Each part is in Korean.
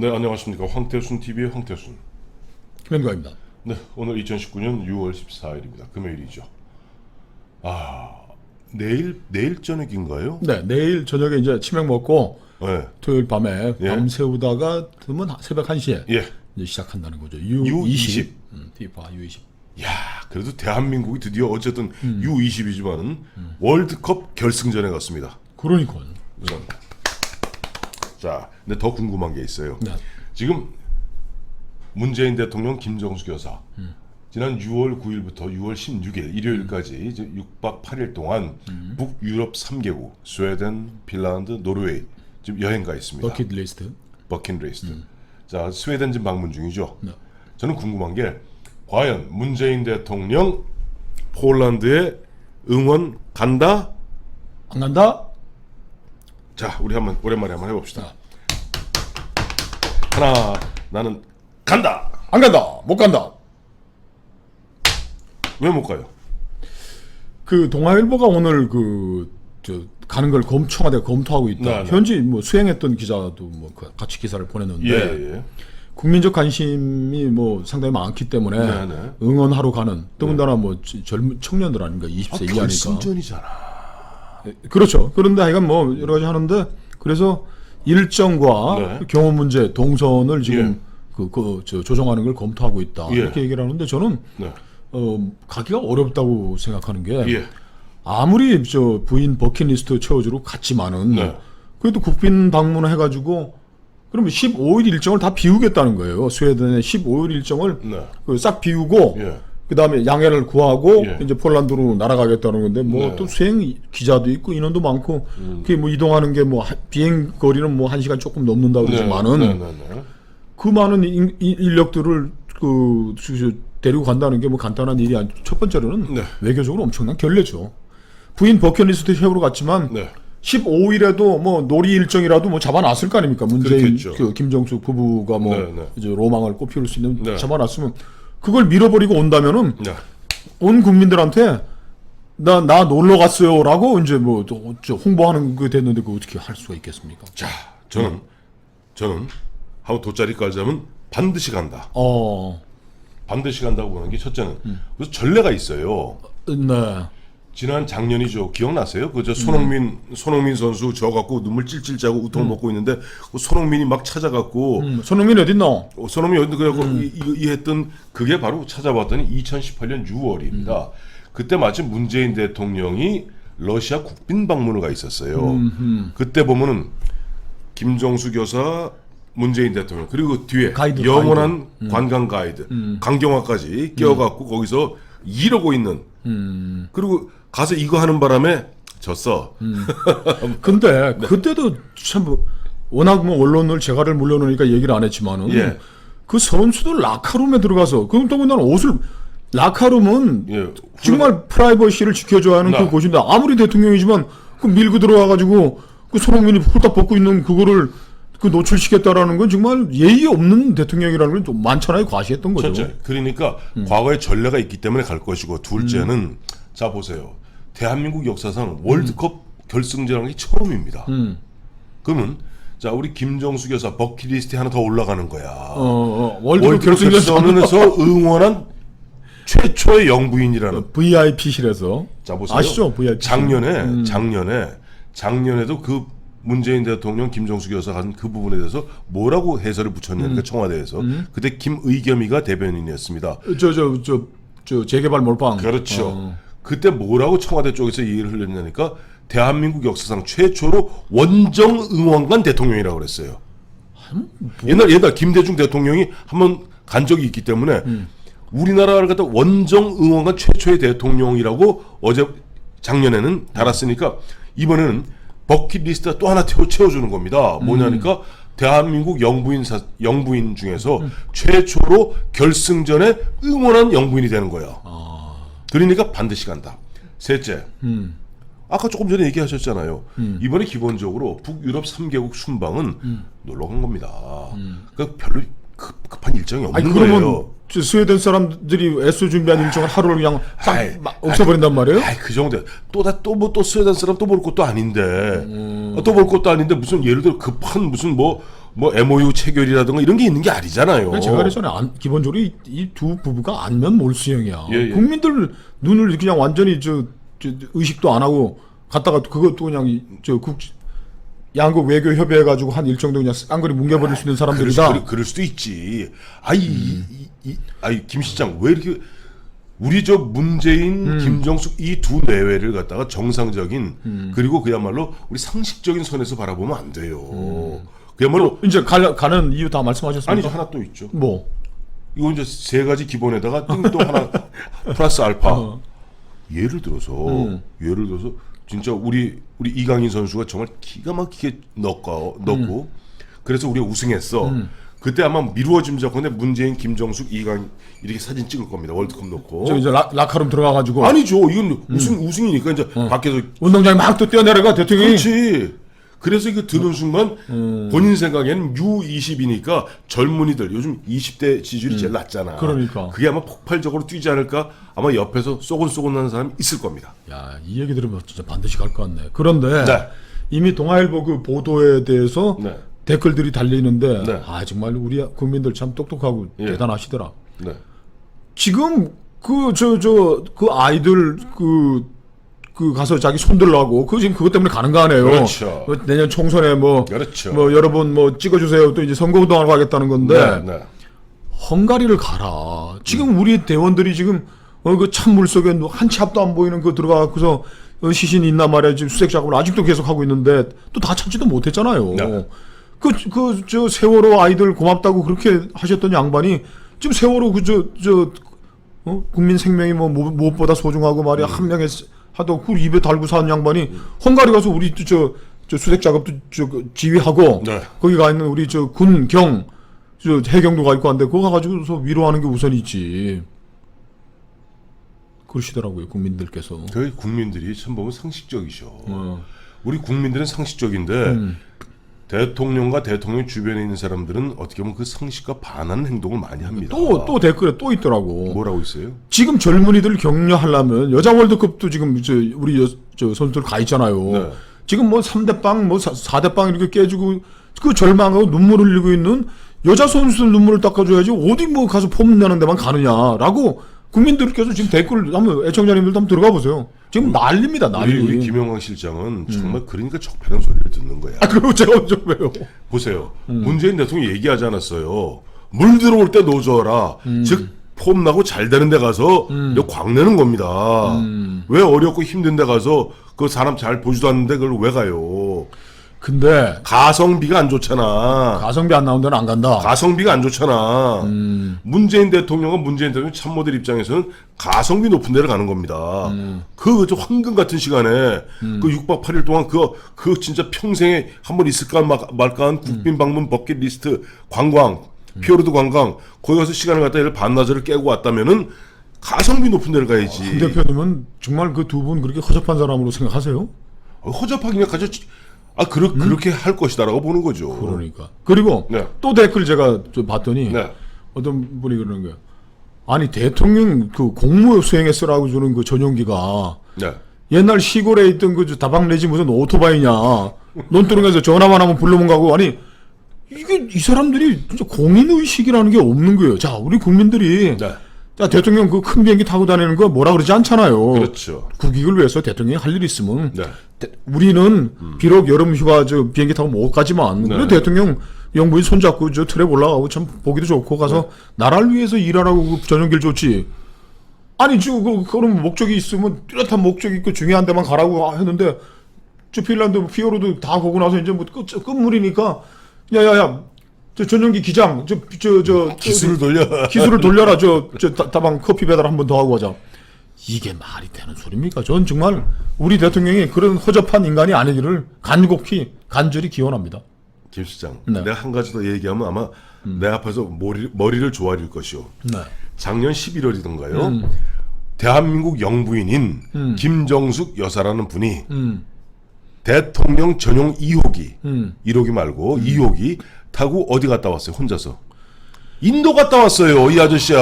네, 안녕하십니까. 황태순 TV의 황태순. 김현가입니다. 네, 오늘 2019년 6월 14일입니다. 금요일이죠. 아, 내일 내일 저녁인가요? 네, 내일 저녁에 이제 치맥 먹고 네. 토요일 밤에 예. 밤 새우다가 드면 새벽 1시에 예. 이제 시작한다는 거죠. U20. U20. 음, 티파 U20. 야, 그래도 대한민국이 드디어 어쨌든 음. U20이지만은 월드컵 결승전에 갔습니다. 그러니까. 우선. 자, 근데 더 궁금한 게 있어요. 네. 지금 문재인 대통령 김정숙 여사 지난 6월 9일부터 6월 16일 일요일까지 이제 6박 8일 동안 북유럽 3개국 스웨덴, 핀란드, 노르웨이 지금 여행 가 있습니다. 버킷 리스트. 버킷리스트. 자, 스웨덴 지금 방문 중이죠. 네. 저는 궁금한 게 과연 문재인 대통령 폴란드에 응원 간다? 안 간다? 자, 우리 한번 오랜만에 한번 해봅시다. 하나, 나는 간다. 안 간다. 못 간다. 왜 못 가요? 그 동아일보가 오늘 그저 가는 걸 검, 청와대가 검토하고 있다. 네, 네. 현지 뭐 수행했던 기자도 뭐 그 같이 기사를 보냈는데 예, 예. 국민적 관심이 뭐 상당히 많기 때문에 네, 네. 응원하러 가는 더군다나 뭐 지- 젊은 청년들 아닌가 20세 아, 이하니까 결승전이잖아. 그렇죠. 그런데 하여간 뭐 여러 가지 하는데 그래서 일정과 네. 경호 문제 동선을 지금 예. 그, 그, 저, 조정하는 걸 검토하고 있다. 예. 이렇게 얘기를 하는데 저는 네. 어, 가기가 어렵다고 생각하는 게 예. 아무리 저 부인 버킷리스트 채워주러 갔지만은 네. 그래도 국빈 방문을 해가지고 그러면 15일 일정을 다 비우겠다는 거예요. 스웨덴의 15일 일정을 네. 그 싹 비우고 예. 그 다음에 양해를 구하고 예. 이제 폴란드로 날아가겠다는 건데 뭐 네. 또 수행 기자도 있고 인원도 많고 그게 뭐 이동하는 게 뭐 비행 거리는 뭐 한 시간 조금 넘는다 그러지만은 네, 네, 네. 그 많은 인, 인- 인력들을 그 데리고 간다는 게 뭐 간단한 일이 아니 첫 번째로는 네. 외교적으로 엄청난 결례죠. 부인 버킷리스트 세우러 갔지만 네. 15일에도 뭐 놀이 일정이라도 뭐 잡아놨을 거 아닙니까? 문재인 그렇겠죠. 그 김정숙 부부가 뭐 네, 네. 이제 로망을 꽃피울 수 있는 네. 잡아놨으면 그걸 밀어버리고 온다면은 네. 온 국민들한테 나 나 놀러 갔어요 라고 이제 뭐 저 홍보하는 게 됐는데 그 어떻게 할 수가 있겠습니까? 자, 저는 저는 한번 돗자리 깔자면 반드시 간다. 어, 반드시 간다고 보는 게 첫째는 음. 그래서 전례가 있어요. 네, 지난 작년이죠. 기억나세요? 그저 손흥민 손흥민 선수 저 갖고 눈물 찔찔 짜고 우통 먹고 있는데 그 손흥민이 막 찾아갖고 음, 손흥민 어딨노? 어, 손흥민이 어디 그래갖고 이, 이, 이 했던 그게 바로 찾아봤더니 2018년 6월입니다. 그때 마침 문재인 대통령이 러시아 국빈 방문을 가 있었어요. 그때 보면은 김정숙 여사, 문재인 대통령 그리고 그 뒤에 가이드, 영원한 관광 가이드 강경화까지 끼어갖고 거기서 이러고 있는 그리고 가서 이거 하는 바람에 졌어. 근데 그때도 참 뭐, 워낙 뭐 언론을 재갈을 물려놓으니까 얘기를 안 했지만은 예. 그 선수들 라카룸에 들어가서 그럼 더군다나 옷을 라카룸은 예. 정말 프라이버시를 지켜줘야 하는 나. 그 곳인데 아무리 대통령이지만 그 밀고 들어와가지고 그 손흥민이 홀딱 벗고 있는 그거를 그 노출시켰다라는 건 정말 예의 없는 대통령이라는 건 좀 많잖아요 과시했던 거죠. 첫째, 그러니까 과거에 전례가 있기 때문에 갈 것이고 둘째는 자 보세요. 대한민국 역사상 월드컵 결승전이 처음입니다. 그러면 자 우리 김정숙 여사 버킷리스트에 하나 더 올라가는 거야. 어, 어, 월드컵 월드컵 결승전 결승전에서 응원한 최초의 영부인이라는 VIP실에서 자 보세요. 아시죠 VIP 작년에 작년에 작년에도 그 문재인 대통령 김정숙 여사 간그 부분에 대해서 뭐라고 해설을 붙였냐니까 청와대에서 그때 김의겸이가 대변인이었습니다. 저 저 저 저 재개발 몰빵 그렇죠. 어. 그때 뭐라고 청와대 쪽에서 얘기를 흘렸냐니까 대한민국 역사상 최초로 원정 응원관 대통령이라고 그랬어요. 옛날 옛날 김대중 대통령이 한번 간 적이 있기 때문에 우리나라를 갖다 원정 응원관 최초의 대통령이라고 어제 작년에는 달았으니까 이번에는 버킷리스트가 또 하나 채워, 채워주는 겁니다. 뭐냐니까 대한민국 영부인 사, 영부인 중에서 최초로 결승전에 응원한 영부인이 되는 거야. 그러니까 반드시 간다. 셋째, 아까 조금 전에 얘기하셨잖아요. 이번에 기본적으로 북유럽 3개국 순방은 놀러 간 겁니다. 그러니까 별로 급, 급한 일정이 없는 아니 거예요. 그러면 저 스웨덴 사람들이 애써 준비한 일정을 하루를 그냥 싹 아이, 막 없애버린단 말이에요? 아이 그 정도. 또다또뭐또 스웨덴 사람 또 볼 것도 아닌데 음. 또볼 것도 아닌데 무슨 예를 들어 급한 무슨 뭐 뭐 MOU 체결이라든가 이런 게 있는 게 아니잖아요. 그러니까 제가 그랬잖아요. 안- 기본적으로 이 두 부부가 안면 몰수형이야. 예, 예. 국민들 눈을 그냥 완전히 저, 저 의식도 안 하고 갔다가 그것도 그냥 이- 저 국, 양국 외교 협의해 가지고 한 일정 도 그냥 깡그리 뭉개버릴 수 있는 수, 사람들이다. 그럴, 그럴 수도 있지. 아이, 이, 이, 아이 김 실장 왜 이렇게 우리 저 문재인, 음. 김정숙 이 두 내외를 갖다가 정상적인 음. 그리고 그야말로 우리 상식적인 선에서 바라보면 안 돼요. 음. 그야말로 이제 가, 가는 이유 다 말씀하셨습니까? 아니죠 하나 또 있죠. 뭐 이거 이제 세 가지 기본에다가 띵또 하나 플러스 알파. 어. 예를 들어서 음. 예를 들어서 진짜 우리 우리 이강인 선수가 정말 기가 막히게 넣고 넣고 그래서 우리가 우승했어. 그때 아마 미루어짐작컨대 문재인, 김정숙, 이강 이렇게 사진 찍을 겁니다. 월드컵 놓고. 저 이제 라, 라카룸 들어가가지고 아니죠. 이건 우승 우승이니까 이제 밖에서 운동장에 막 또 뛰어내려가 대통령이 그렇지. 그래서 이거 드는 순간 본인 생각에는 U20이니까 젊은이들 요즘 20대 지지율이 제일 낮잖아. 그러니까. 그게 아마 폭발적으로 뛰지 않을까 아마 옆에서 쏘곤쏘곤 하는 사람이 있을 겁니다. 야, 이 얘기 들으면 진짜 반드시 갈 것 같네. 그런데 네. 이미 동아일보 그 보도에 대해서 네. 댓글들이 달리는데 네. 아 정말 우리 국민들 참 똑똑하고 예. 대단하시더라. 네. 지금 그 저 저 그 아이들 그 그 가서 자기 손들라고 그 지금 그것 때문에 가는 거 아니에요. 그렇죠. 뭐 내년 총선에 뭐 그렇죠. 뭐 여러분 뭐 찍어주세요. 또 이제 선거운동하러 가겠다는 건데 네. 네. 헝가리를 가라. 지금 우리 대원들이 지금 어 그 찬물 속에 한 치 앞도 안 보이는 그 들어가서 어, 시신이 있나 말이야. 지금 수색 작업을 아직도 계속 하고 있는데 또 다 찾지도 못했잖아요. 네. 그그 저 세월호 아이들 고맙다고 그렇게 하셨던 양반이 지금 세월호 그저저 어? 국민 생명이 뭐 무- 무엇보다 소중하고 말이야 음. 한 명의 하도 그 입에 달고 사는 양반이 헝가리 가서 우리 저, 저 수색 작업도 저그 지휘하고 네. 거기 가 있는 우리 저 군경 저 해경도 가 있고 한데 그거 가가지고서 위로하는 게 우선이지. 그러시더라고요 국민들께서. 저희 국민들이 참 보면 상식적이셔. 어. 우리 국민들은 상식적인데 음. 대통령과 대통령 주변에 있는 사람들은 어떻게 보면 그 상식과 반하는 행동을 많이 합니다. 또 또 댓글에 또 있더라고. 뭐라고 있어요? 지금 젊은이들 격려하려면 여자 월드컵도 지금 저 우리 여, 저 선수들 가 있잖아요. 네. 지금 뭐 3대 빵, 뭐 4대 빵 이렇게 깨지고 그 절망하고 눈물 흘리고 있는 여자 선수들 눈물을 닦아줘야지 어디 뭐 가서 폼 내는 데만 가느냐라고 국민들께서 지금 댓글 한번 애청자님들도 한번 들어가 보세요. 지금 난립니다, 난리. 우리, 우리 김영광 실장은 정말 그러니까 적폐는 소리를 듣는 거야. 음. 아, 그리고 제가 언제 왜요? 보세요. 음. 문재인 대통령이 얘기하지 않았어요. 물 들어올 때 노져라. 음. 즉, 폼 나고 잘 되는 데 가서 이거 광내는 겁니다. 음. 왜 어렵고 힘든 데 가서 그 사람 잘 보지도 않는데 그걸 왜 가요? 근데 가성비가 안 좋잖아. 가성비 안 나온 데는 안 간다. 가성비가 안 좋잖아. 음. 문재인 대통령과 문재인 대통령 참모들 입장에서는 가성비 높은 데를 가는 겁니다. 음. 그저 황금 같은 시간에 그 6박 8일 동안 그, 그 진짜 평생에 한 번 있을까 마- 말까 한 국빈 방문 버킷 리스트 관광, 피오르드 관광, 거기 가서 시간을 갖다 얘를 반나절을 깨고 왔다면은 가성비 높은 데를 가야지. 김 대표님은 정말 그 두 분 그렇게 허접한 사람으로 생각하세요? 어, 허접하기냐 가져. 아, 그렇, 그렇게 할 것이다라고 보는 거죠. 음? 그러니까. 그리고 네. 또 댓글 제가 좀 봤더니 네. 어떤 분이 그러는 거예요. 아니 대통령 그 공무 수행에 쓰라고 주는 그 전용기가 네. 옛날 시골에 있던 그 다방 내지 무슨 오토바이냐 논두렁에서 전화만 하면 불러면 가고 아니 이게 이 사람들이 진짜 공인 의식이라는 게 없는 거예요. 자 우리 국민들이 네. 자 대통령 그 큰 비행기 타고 다니는 거 뭐라 그러지 않잖아요. 그렇죠. 국익을 위해서 대통령이 할 일 있으면 네. 대- 우리는 비록 여름 휴가 저 비행기 타고 못 가지만 네. 그래도 대통령 영부인 손잡고 저 트랩 올라가고 참 보기도 좋고 가서 네. 나라를 위해서 일하라고 그 전용기를 줬지. 아니 저 그, 그런 목적이 있으면 뚜렷한 목적 있고 중요한 데만 가라고 했는데 저 핀란드 피오르도 다 보고 나서 이제 뭐 끝, 끝물이니까 야야야 저 전용기 기장 저저 저 기술을 돌려. 기술을 돌려라 저, 저 다- 다방 커피 배달 한 번 더 하고 가자. 이게 말이 되는 소리입니까? 전 정말 우리 대통령이 그런 허접한 인간이 아니기를 간곡히 간절히 기원합니다. 김 시장. 네. 내가 한 가지 더 얘기하면 아마 내 앞에서 머리, 머리를 조아릴 것이오. 네. 작년 11월이던가요. 대한민국 영부인인 김정숙 여사라는 분이 음. 대통령 전용 2호기, 음. 1호기 말고 2호기 타고 어디 갔다 왔어요? 혼자서. 인도 갔다 왔어요, 이 아저씨야.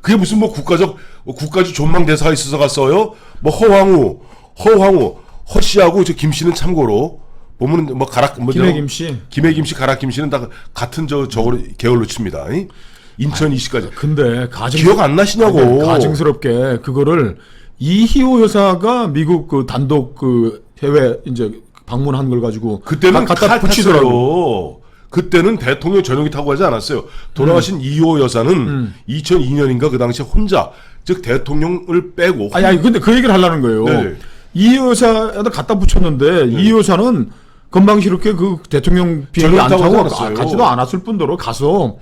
그게 무슨 뭐 국가적 뭐 국가적 존망 대사가 있어서 갔어요? 뭐 허황우, 허황우, 허씨하고 저 김씨는 참고로 보면은 뭐 가락 뭐 김혜김 씨. 김혜김 씨, 가락 김 씨는 다 같은 저 저걸 계열로 칩니다. 이? 인천 이씨까지 근데 가증 기억 안 나시냐고. 가증스럽게 그거를 이희호 여사가 미국 그 단독 그 해외 이제 방문한 걸 가지고 그때는 가- 갖다 칼 붙이더라고. 그때는 대통령 전용기 타고 가지 않았어요. 돌아가신 음. 이호 여사는 2002년인가 그 당시에 혼자 즉 대통령을 빼고 아니 아니 근데 그 얘기를 하려는 거예요. 네. 이희호 여사에다 갖다 붙였는데 이희호 여사는 건방스럽게 그 대통령 비행기 안 타고 타고 가지 않았어요. 가- 가지도 않았을 뿐더러 가서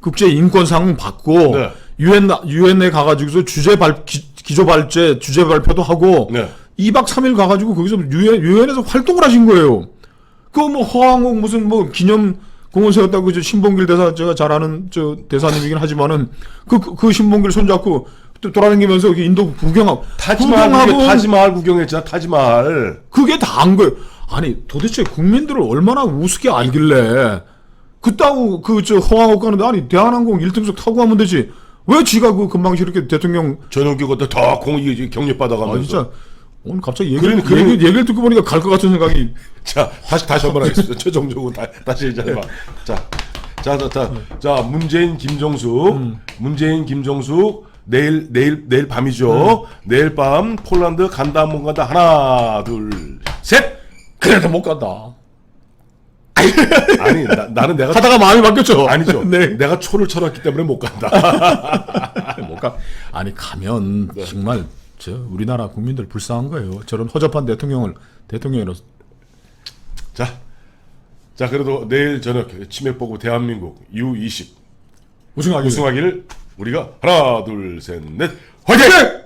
국제 인권상 받고 네. 유엔 유엔에 가가지고서 주제 발 기, 기조 발제 주제 발표도 하고 네. 2박 3일 가가지고 거기서 유엔 유엔에서 활동을 하신 거예요. 그뭐 허황옥 무슨 뭐 기념 공원 세웠다고 저 신봉길 대사 제가 잘 아는 저 대사님이긴 하지만은 그그 신봉길 손잡고 또 돌아다니면서 인도 구경하고 타지마할 구경, 타지마할 구경했잖아. 타지마할. 그게 다 한 거예요. 아니 도대체 국민들을 얼마나 우습게 알길래 그따구 그저 허황옥 가는데 아니 대한항공 1등석 타고 가면 되지 왜 지가 그 금방 이렇게 대통령 전용기 것도 더 공이 아 받아가면서. 진짜 오늘 갑자기 얘기, 그러니- 그러니- 얘기, 얘기 를 듣고 보니까 갈 것 같은 생각이 자, 다시 다시 한번 하겠습니다. 최종적으로 다, 다시 이제 해봐. 자, 자, 자, 자, 자, 문재인, 김정숙, 문재인, 김정숙. 내일 내일 내일 밤이죠. 내일 밤 폴란드 간다 안 간다 하나 둘 셋. 그래도 못 간다. 아니 나, 나는 내가 하다가 마음이 바뀌었죠. 아니죠. 네. 내가 초를 쳐놨기 때문에 못 간다. 못 가. 아니 가면 네. 정말 저 우리나라 국민들 불쌍한 거예요. 저런 허접한 대통령을 대통령으로서 자, 자 그래도 내일 저녁 치맥 보고 대한민국 U20 우승하기 우승하기를 우리가 하나 둘 셋 넷 화이팅!